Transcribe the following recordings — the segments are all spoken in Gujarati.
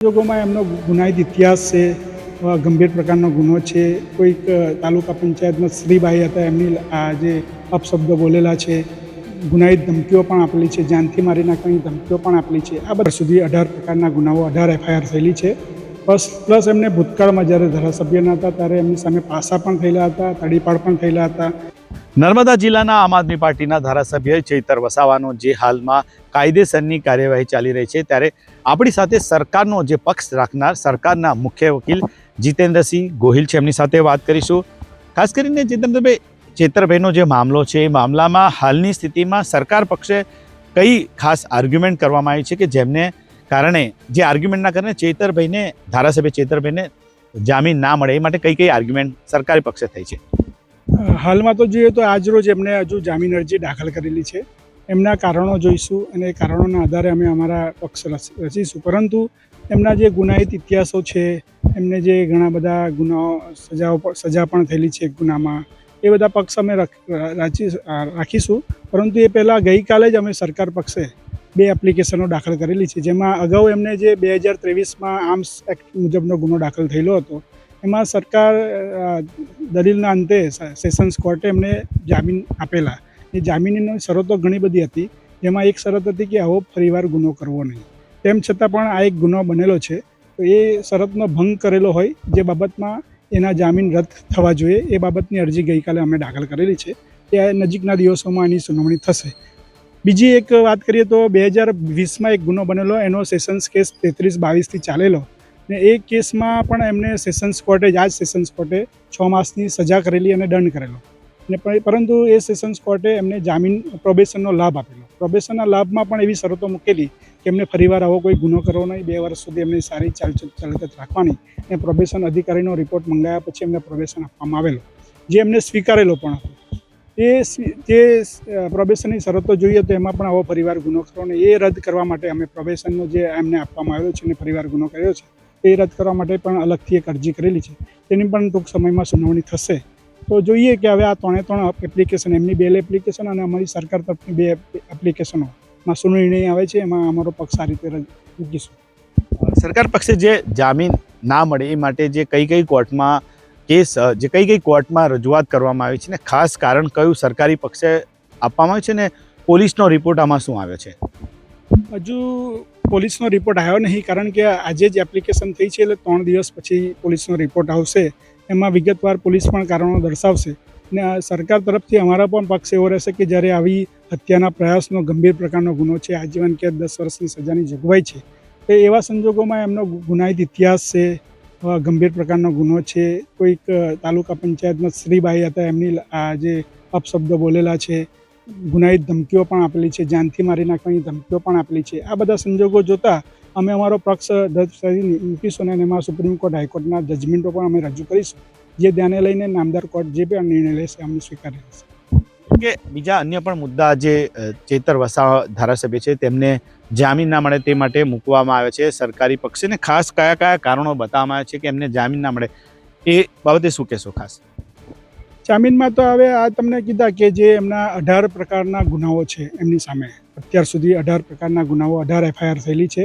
સંજોગોમાં એમનો ગુનાહિત ઇતિહાસ છે ગંભીર પ્રકારનો ગુનો છે. કોઈક તાલુકા પંચાયતમાં શ્રીબાઈ હતા, એમની આ જે અપશબ્દો બોલેલા છે. ગુનાહિત ધમકીઓ પણ આપેલી છે, જાનથી મારી નાખવાની ધમકીઓ પણ આપેલી છે. આ બધા સુધી અઢાર પ્રકારના ગુનાઓ, અઢાર એફઆઈઆર થયેલી છે. પ્લસ પ્લસ એમને ભૂતકાળમાં જ્યારે ધારાસભ્યના હતા, ત્યારે એમની સામે પાસા પણ થયેલા હતા, તડીપાડ પણ થયેલા હતા. નર્મદા જિલ્લાના આમ આદમી પાર્ટીના ધારાસભ્ય ચૈતર વસાવાનો જે હાલમાં કાયદેસરની કાર્યવાહી ચાલી રહી છે ત્યારે આપણી સાથે સરકારનો જે પક્ષ રાખનાર, સરકારના મુખ્ય વકીલ જીતેન્દ્રસિંહ ગોહિલ છે. એમની સાથે વાત કરીશું. ખાસ કરીને જીતેન્દ્રભાઈ, ચેતરભાઈનો જે મામલો છે, એ મામલામાં હાલની સ્થિતિમાં સરકાર પક્ષે કઈ ખાસ આર્ગ્યુમેન્ટ કરવામાં આવી છે કે જેમને કારણે, જે આર્ગ્યુમેન્ટના કારણે ચેતરભાઈને, ધારાસભ્ય ચેતરભાઈને જામીન ના મળે, એ માટે કઈ કઈ આર્ગ્યુમેન્ટ સરકારી પક્ષે થઈ છે? હાલમાં તો જોઈએ તો આજરોજ એમને હજુ જામીન અરજી દાખલ કરેલી છે. એમના કારણો જોઈશું અને એ કારણોના આધારે અમે અમારા પક્ષ રચીશું પરંતુ એમના જે ગુનાહિત ઇતિહાસો છે, એમને જે ઘણા બધા ગુનાઓ, સજાઓ સજા પણ થયેલી છે ગુનામાં, એ બધા પક્ષ અમે રાખી રાખીશું. પરંતુ એ પહેલાં ગઈકાલે જ અમે સરકાર પક્ષે બે એપ્લિકેશનો દાખલ કરેલી છે. જેમાં અગાઉ એમને જે બે હજાર ત્રેવીસમાં આર્મ્સ એક્ટ મુજબનો ગુનો દાખલ થયેલો હતો, એમાં સરકાર દલીલના અંતે સેશન્સ કોર્ટે એમને જામીન આપેલા. એ જામીનની શરતો ઘણી બધી હતી. જેમાં એક શરત હતી કે આવો ફરીવાર ગુનો કરવો નહીં. તેમ છતાં પણ આ એક ગુનો બનેલો છે. તો એ શરતનો ભંગ કરેલો હોય જે બાબતમાં એના જામીન રદ થવા જોઈએ. એ બાબતની અરજી ગઈકાલે અમે દાખલ કરેલી છે. એ નજીકના દિવસોમાં એની સુનાવણી થશે. બીજી એક વાત કરીએ તો બે હજાર વીસમાં એક ગુનો બનેલો. એનો સેશન્સ કેસ તેત્રીસ બાવીસથી ચાલેલો. ને એ કેસમાં પણ એમને સેશન્સ કોર્ટે, જ આ સેશન્સ કોર્ટે છ માસની સજા કરેલી અને દંડ કરેલો. પર- પરંતુ એ સેશન્સ કોર્ટે એમને જામીન પ્રોબેશનનો લાભ આપેલો. પ્રોબેશનના લાભમાં પણ એવી શરતો મૂકેલી કે એમને ફરીવાર આવો કોઈ ગુનો કરવો નહીં, બે વર્ષ સુધી એમની સારી ચાલ ચાલત રાખવાની અને પ્રોબેશન અધિકારીનો રિપોર્ટ મંગાયા પછી એમને પ્રોબેશન આપવામાં આવેલો, જે એમને સ્વીકારેલો પણ હતો. એ જે પ્રોબેશનની શરતો જોઈએ તો એમાં પણ આવો ફરીવાર ગુનો કરવો નહીં. એ રદ કરવા માટે અમે પ્રોબેશનનો જે એમને આપવામાં આવ્યો છે અને ફરીવાર ગુનો કર્યો છે, એ રદ કરવા માટે પણ અલગથી એક અરજી કરેલી છે. તેની પણ ટૂંક સમયમાં સુનાવણી થશે. તો જોઈએ કે હવે આ ત્રણે ત્રણ એપ્લિકેશન એમની બે એપ્લિકેશન અને અમારી સરકાર તરફની બે એપ્લિકેશનોમાં શું નિર્ણય આવે છે, એમાં અમારો પક્ષ આ રીતે મૂકીશું. સરકાર પક્ષે જે જામીન ના મળે એ માટે જે કઈ કઈ કોર્ટમાં કેસ જે કઈ કઈ કોર્ટમાં રજૂઆત કરવામાં આવી છે ને ખાસ કારણ કયું સરકારી પક્ષે આપવામાં આવ્યું છે ને પોલીસનો રિપોર્ટ આમાં શું આવ્યો છે? હજુ પોલીસનો રિપોર્ટ આવ્યો નહીં, કારણ કે આજે જ એપ્લિકેશન થઈ છે એટલે ત્રણ દિવસ પછી પોલીસનો રિપોર્ટ આવશે. એમાં વિગતવાર પોલીસ પણ કારણો દર્શાવશે. ને સરકાર તરફથી અમારા પણ પક્ષ એવો રહેશે કે જ્યારે આવી હત્યાના પ્રયાસનો ગંભીર પ્રકારનો ગુનો છે, આજીવન કે દસ વર્ષની સજાની જોગવાઈ છે. તો એવા સંજોગોમાં એમનો ગુનાહિત ઇતિહાસ છે ગંભીર પ્રકારનો ગુનો છે. કોઈક તાલુકા પંચાયતમાં શ્રીબાઈ હતા, એમની આ જે અપશબ્દો બોલેલા છે. ગુનાહિત ધમકીઓ પણ આપેલી છે, જાનથી મારી નાખવાની ધમકીઓ પણ આપેલી છે. આ બધા સંજોગો જોતા અમે અમારો પક્ષ કરી મૂકીશું અને એમાં સુપ્રીમ કોર્ટ હાઈકોર્ટના જજમેન્ટો પણ અમે રજૂ કરીશું. જે ધ્યાને લઈને નામદાર કોર્ટ જે પણ નિર્ણય લેશે અમને સ્વીકારી લેશે કે બીજા અન્ય પણ મુદ્દા જે ચેતર વસાવા ધારાસભ્ય છે, તેમને જામીન ના મળે તે માટે મૂકવામાં આવે છે. સરકારી પક્ષે ને ખાસ કયા કયા કારણો બતાવવામાં આવે છે કે એમને જામીન ના મળે, એ બાબતે શું કહેશો ખાસ? જામીનમાં તો હવે આ તમને કીધા કે જે એમના અઢાર પ્રકારના ગુનાઓ છે એમની સામે. અત્યાર સુધી અઢાર પ્રકારના ગુનાઓ અઢાર એફઆઈઆર થયેલી છે.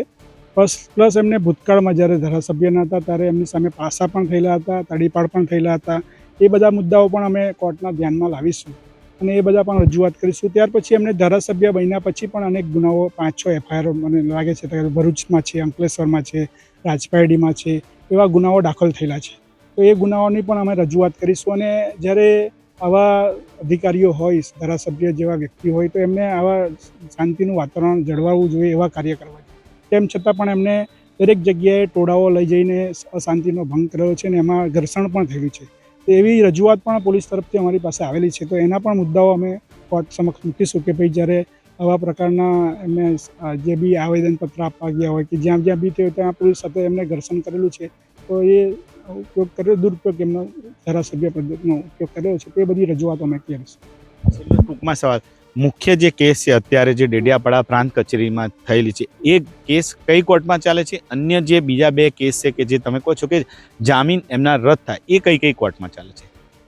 પ્લસ પ્લસ એમને ભૂતકાળમાં જ્યારે ધારાસભ્યના હતા ત્યારે એમની સામે પાસા પણ થયેલા હતા, તડીપાડ પણ થયેલા હતા. એ બધા મુદ્દાઓ પણ અમે કોર્ટના ધ્યાનમાં લાવીશું. અને એ બધા પણ રજૂઆત કરીશું. ત્યાર પછી એમને ધારાસભ્ય બન્યા પછી પણ અનેક ગુનાઓ પાંચ છ એફઆઈઆર મને લાગે છે ભરૂચમાં છે, અંકલેશ્વરમાં છે રાજપારડીમાં છે, એવા ગુનાઓ દાખલ થયેલા છે. તો એ ગુનાઓની પણ અમે રજૂઆત કરીશું અને જ્યારે આવા અધિકારીઓ હોય, ધારાસભ્ય જેવા વ્યક્તિ હોય, તો એમને આવા શાંતિનું વાતાવરણ જળવાવું જોઈએ એવા કાર્ય કરવા તેમ છતાં પણ એમને દરેક જગ્યાએ ટોળાઓ લઈ જઈને અશાંતિનો ભંગ કર્યો છે અને એમાં ઘર્ષણ પણ થયેલું છે. એવી રજૂઆત પણ પોલીસ તરફથી અમારી પાસે આવેલી છે. તો એના પણ મુદ્દાઓ અમે કોર્ટ સમક્ષ મૂકીશું કે ભાઈ જ્યારે આવા પ્રકારના એમને જે બી આવેદનપત્ર આપવા ગયા હોય કે જ્યાં જ્યાં બી થયું ત્યાં પોલીસ સાથે એમને ઘર્ષણ કરેલું છે, તો એ ઉપયોગ કર્યો દુરુપયોગ એમનો ધારાસભ્ય પદ્ધતિનો ઉપયોગ કર્યો છે તે બધી રજૂઆતો અમે કરીશું ટૂંકમાં સવાલ મુખ્ય જે કેસ છે અત્યારે જે ડેડિયાપાડા પ્રાંત કચેરીમાં થયેલી છે એ કેસ કઈ કોર્ટમાં ચાલે છે? અન્ય જે બીજા બે કેસ છે કે જે તમે કહો છો કે જામીન એમના રદ થાય એ કઈ કઈ કોર્ટમાં ચાલે છે?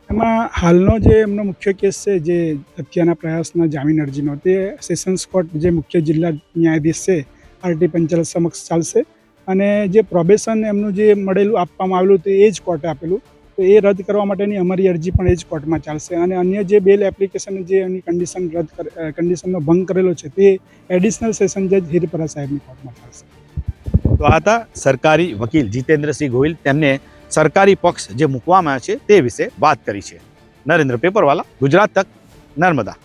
એમાં હાલનો જે એમનો મુખ્ય કેસ છે જે હત્યાના પ્રયાસના જામીન અરજીનો તે સેશન્સ કોર્ટ જે મુખ્ય જિલ્લા ન્યાયાધીશ છે આરટી પંચાલ સમક્ષ ચાલશે. અને જે પ્રોબેશન એમનું જે મળેલું, આપવામાં આવેલું હતું, એ જ કોર્ટે આપેલું. તો એ રદ કરવા માટેની અમારી અરજી પણ એ જ કોર્ટમાં ચાલશે. અને અન્ય જે બેલ એપ્લિકેશન જે એની કન્ડિશન રદ કન્ડિશનનો ભંગ કરેલો છે, તે એડિશનલ સેશન જજ હિરપરા સાહેબની કોર્ટમાં ચાલશે. તો આ હતા સરકારી વકીલ જીતેન્દ્રસિંહ ગોહિલ. તેમને સરકારી પક્ષ જે મૂકવામાં છે, તે વિશે વાત કરી છે. નરેન્દ્ર પેપરવાલા, ગુજરાત તક, નર્મદા.